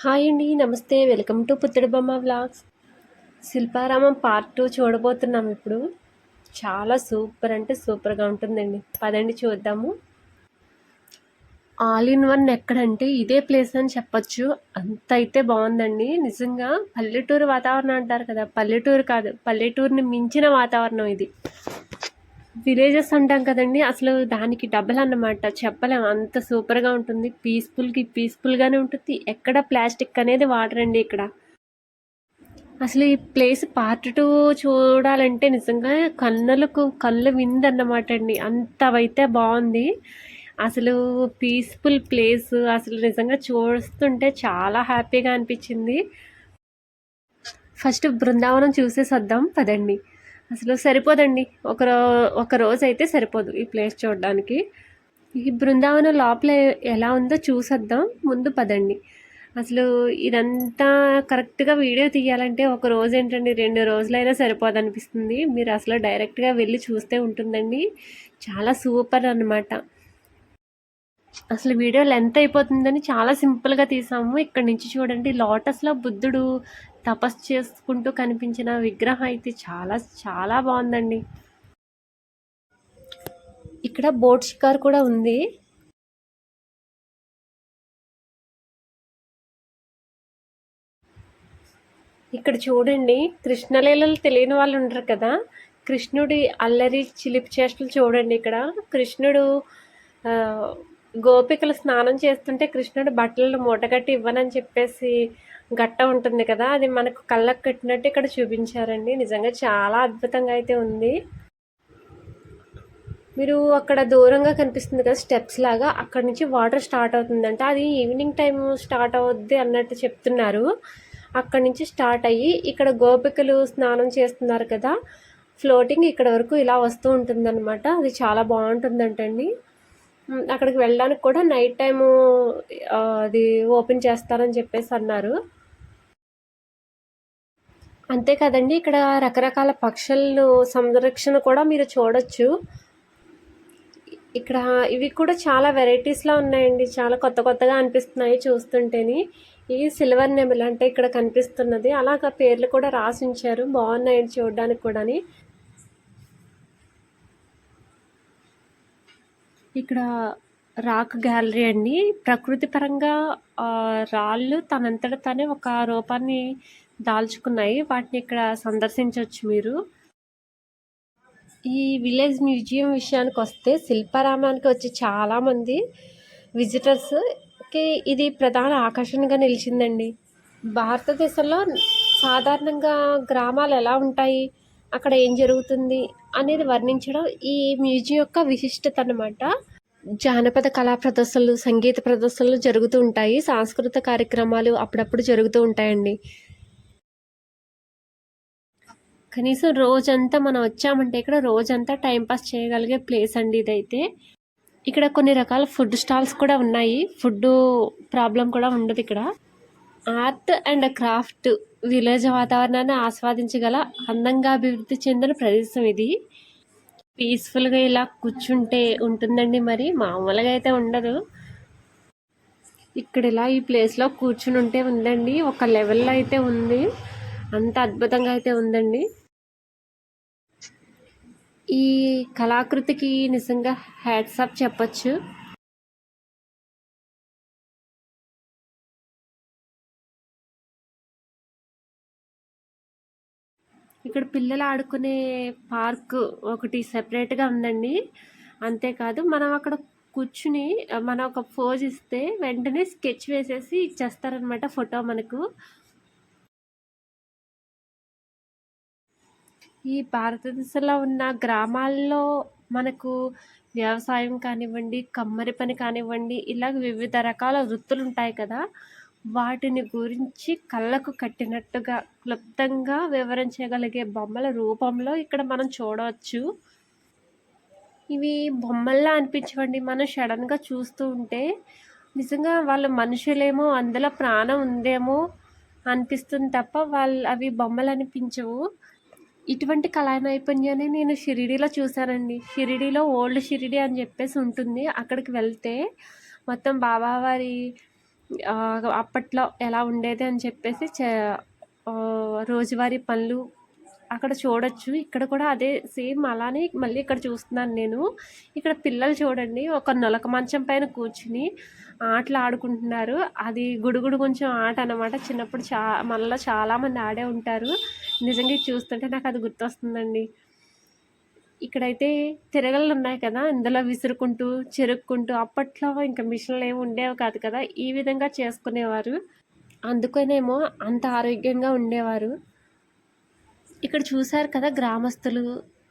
Hi అండి నమస్తే. Welcome to పుత్తడి బొమ్మ వ్లాగ్స్. శిల్పారామం పార్ట్ టూ చూడబోతున్నాం ఇప్పుడు. చాలా సూపర్ అంటే సూపర్గా ఉంటుందండి. పదండి చూద్దాము. ఆల్ ఇన్ వన్ ఎక్కడంటే ఇదే ప్లేస్ అని చెప్పొచ్చు. అంత అయితే బాగుందండి. నిజంగా పల్లెటూరు వాతావరణం అంటారు కదా. పల్లెటూరు కాదు పల్లెటూరుని మించిన వాతావరణం ఇది. విలేజెస్ అంటాం కదండి అసలు దానికి డబ్బలు అన్నమాట. చెప్పలేం అంత సూపర్గా ఉంటుంది. పీస్ఫుల్కి పీస్ఫుల్గానే ఉంటుంది. ఎక్కడ ప్లాస్టిక్ అనేది వాడరండి ఇక్కడ. అసలు ఈ ప్లేస్ పార్ట్ టూ చూడాలంటే నిజంగా కన్నులకు కళ్ళు విందన్నమాట అండి. అంతవైతే బాగుంది. అసలు పీస్ఫుల్ ప్లేస్ అసలు నిజంగా చూస్తుంటే చాలా హ్యాపీగా అనిపించింది. ఫస్ట్ బృందావనం చూసేసి వద్దాం పదండి. అసలు సరిపోదండి. ఒక ఒక రోజు అయితే సరిపోదు ఈ ప్లేస్ చూడడానికి. ఈ బృందావనం లోపల ఎలా ఉందో చూసేద్దాం. ముందు పదండి. అసలు ఇదంతా కరెక్ట్గా వీడియో తీయాలంటే ఒక రోజు ఏంటండి? రెండు రోజులైనా సరిపోదు అనిపిస్తుంది మీరు అసలు డైరెక్ట్గా వెళ్ళి చూస్తే ఉంటుందండి. చాలా సూపర్ అనమాట అసలు వీడియో లెంత్ అయిపోతుందని చాలా సింపుల్గా తీసాము. ఇక్కడ నుంచి చూడండి లోటస్లో బుద్ధుడు తపస్సు చేసుకుంటూ కనిపించిన విగ్రహం అయితే చాలా చాలా బాగుందండి. ఇక్కడ బోట్ షికార్ కూడా ఉంది. ఇక్కడ చూడండి కృష్ణలీలలు తెలియని వాళ్ళు ఉంటారు కదా. కృష్ణుడి అల్లరి చిలిపి చేష్టలు చూడండి ఇక్కడ. కృష్ణుడు గోపికలు స్నానం చేస్తుంటే కృష్ణుడు బట్టలను మూటగట్టి ఇవ్వనని చెప్పేసి గట్ట ఉంటుంది కదా అది మనకు కళ్ళకు కట్టినట్టు ఇక్కడ చూపించారండి. నిజంగా చాలా అద్భుతంగా అయితే ఉంది. మీరు అక్కడ దూరంగా కనిపిస్తుంది కదా స్టెప్స్ లాగా అక్కడ నుంచి వాటర్ స్టార్ట్ అవుతుందంట. అది ఈవినింగ్ టైం స్టార్ట్ అవుద్ది అన్నట్టు చెప్తున్నారు. అక్కడ నుంచి స్టార్ట్ అయ్యి ఇక్కడ గోపికలు స్నానం చేస్తున్నారు కదా ఫ్లోటింగ్ ఇక్కడ వరకు ఇలా వస్తూ ఉంటుందన్నమాట. అది చాలా బాగుంటుందంటండి. అక్కడికి వెళ్ళడానికి కూడా నైట్ టైము అది ఓపెన్ చేస్తారని చెప్పేసి అన్నారు. అంతే కదండి. ఇక్కడ రకరకాల పక్షులు సంరక్షణ కూడా మీరు చూడొచ్చు. ఇక్కడ ఇవి కూడా చాలా వెరైటీస్లో ఉన్నాయండి. చాలా కొత్త కొత్తగా అనిపిస్తున్నాయి చూస్తుంటేని. ఈ సిల్వర్ నెమల్ అంటే ఇక్కడ కనిపిస్తున్నది. అలాగ పేర్లు కూడా రాసి ఉంచారు. బాగున్నాయండి చూడడానికి కూడాని. ఇక్కడ రాక్ గ్యాలరీ అండి. ప్రకృతి పరంగా రాళ్ళు తనంతట తానే ఒక రూపాన్ని దాల్చుకున్నాయి. వాటిని ఇక్కడ సందర్శించవచ్చు మీరు. ఈ విలేజ్ మ్యూజియం విషయానికి వస్తే శిల్పారామానికి వచ్చి చాలామంది విజిటర్స్కి ఇది ప్రధాన ఆకర్షణగా నిలిచిందండి. భారతదేశంలో సాధారణంగా గ్రామాలు ఎలా ఉంటాయి అక్కడ ఏం జరుగుతుంది అనేది వర్ణించడం ఈ మ్యూజియం యొక్క విశిష్టత అనమాట జానపద కళా ప్రదర్శనలు సంగీత ప్రదర్శనలు జరుగుతూ ఉంటాయి. సాంస్కృతిక కార్యక్రమాలు అప్పుడప్పుడు జరుగుతూ ఉంటాయండి. కనీసం రోజంతా మనం వచ్చామంటే ఇక్కడ రోజంతా టైంపాస్ చేయగలిగే ప్లేస్ అండి ఇదైతే. ఇక్కడ కొన్ని రకాల ఫుడ్ స్టాల్స్ కూడా ఉన్నాయి. ఫుడ్ ప్రాబ్లం కూడా ఉండదు ఇక్కడ. ఆర్ట్ అండ్ క్రాఫ్ట్ విలేజ్ వాతావరణాన్ని ఆస్వాదించగల అందంగా అభివృద్ధి చెందిన ప్రదేశం ఇది. పీస్ఫుల్గా ఇలా కూర్చుంటే ఉంటుందండి మరి. మామూలుగా అయితే ఉండదు. ఇక్కడ ఇలా ఈ ప్లేస్లో కూర్చుని ఉంటే ఉందండి. ఒక లెవెల్లో అయితే ఉంది. అంత అద్భుతంగా అయితే ఉందండి. ఈ కళాకృతికి నిజంగా హ్యాట్సాప్ చెప్పచ్చు. ఇక్కడ పిల్లలు ఆడుకునే పార్క్ ఒకటి సెపరేట్గా ఉందండి. అంతేకాదు మనం అక్కడ కూర్చుని మనం ఒక పోజ్ ఇస్తే వెంటనే స్కెచ్ వేసేసి ఇచ్చేస్తారనమాట ఫోటో మనకు. ఈ భారతదేశంలో ఉన్న గ్రామాల్లో మనకు వ్యవసాయం కానివ్వండి కమ్మరి పని కానివ్వండి ఇలా వివిధ రకాల వృత్తులు ఉంటాయి కదా. వాటిని గురించి కళ్ళకు కట్టినట్టుగా క్లుప్తంగా వివరించగలిగే బొమ్మల రూపంలో ఇక్కడ మనం చూడవచ్చు. ఇవి బొమ్మల్లా అనిపించవండి. మనం సడన్గా చూస్తూ ఉంటే నిజంగా వాళ్ళ మనుషులేమో అందులో ప్రాణం ఉందేమో అనిపిస్తుంది తప్ప వాళ్ళు అవి బొమ్మలు అనిపించవు ఇటువంటి కళా నైపుణ్యాన్ని నేను షిరిడీలో చూశానండి. షిరిడీలో ఓల్డ్ షిరిడి అని చెప్పేసి ఉంటుంది. అక్కడికి వెళ్తే మొత్తం బాబావారి అప్పట్లో ఎలా ఉండేది అని చెప్పేసి చే- రోజువారీ పనులు అక్కడ చూడొచ్చు. ఇక్కడ కూడా అదే సేమ్ అలానే మళ్ళీ ఇక్కడ చూస్తున్నాను నేను. ఇక్కడ పిల్లలు చూడండి ఒక నొలక మంచం పైన కూర్చుని ఆటలు ఆడుకుంటున్నారు. అది గుడుగుడు కొంచెం ఆట అనమాట చిన్నప్పుడు చా మనలో చాలామంది ఆడే ఉంటారు. నిజంగా చూస్తుంటే నాకు అది గుర్తొస్తుందండి. ఇక్కడైతే తిరగలు ఉన్నాయి కదా ఇందులో విసురుకుంటూ చెరుక్కుంటూ అప్పట్లో ఇంకా మిషన్లు ఏమి ఉండేవి కాదు కదా ఈ విధంగా చేసుకునేవారు. అందుకనేమో అంత ఆరోగ్యంగా ఉండేవారు. ఇక్కడ చూశారు కదా గ్రామస్తులు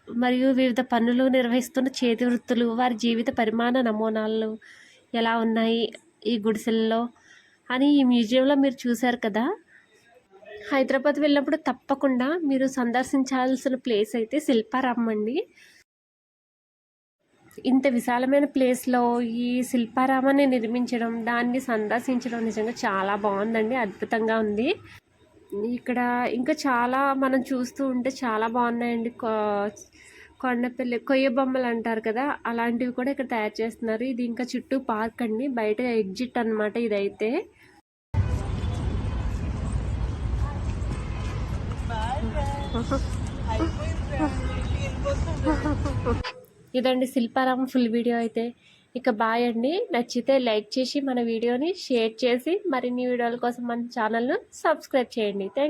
మరియు వివిధ పనులు నిర్వహిస్తున్న చేతి వృత్తులు వారి జీవిత పరిమాణ నమూనాలు ఎలా ఉన్నాయి ఈ గుడిసెల్లో అని ఈ మ్యూజియంలో మీరు చూశారు కదా. హైదరాబాద్ వెళ్ళినప్పుడు తప్పకుండా మీరు సందర్శించాల్సిన ప్లేస్ అయితే శిల్పారామం అండి ఇంత విశాలమైన ప్లేస్లో ఈ శిల్పారామాన్ని నిర్మించడం దాన్ని సందర్శించడం నిజంగా చాలా బాగుందండి అద్భుతంగా ఉంది. ఇక్కడ ఇంకా చాలా మనం చూస్తూ ఉంటే చాలా బాగున్నాయండి. కొ- కొండపల్లి కొయ్య బొమ్మలు అంటారు కదా అలాంటివి కూడా ఇక్కడ తయారు చేస్తున్నారు. ఇది ఇంకా చుట్టూ పార్క్ అండి బయట ఎగ్జిట్ అన్నమాట ఇదైతే. ఇదండి శిల్పారామ ఫుల్ వీడియో అయితే. ఇక బాయ్ అండి. నచ్చితే లైక్ చేసి మన వీడియోని షేర్ చేసి మరిన్ని వీడియోల కోసం మన ఛానల్ను సబ్స్క్రైబ్ చేయండి. థ్యాంక్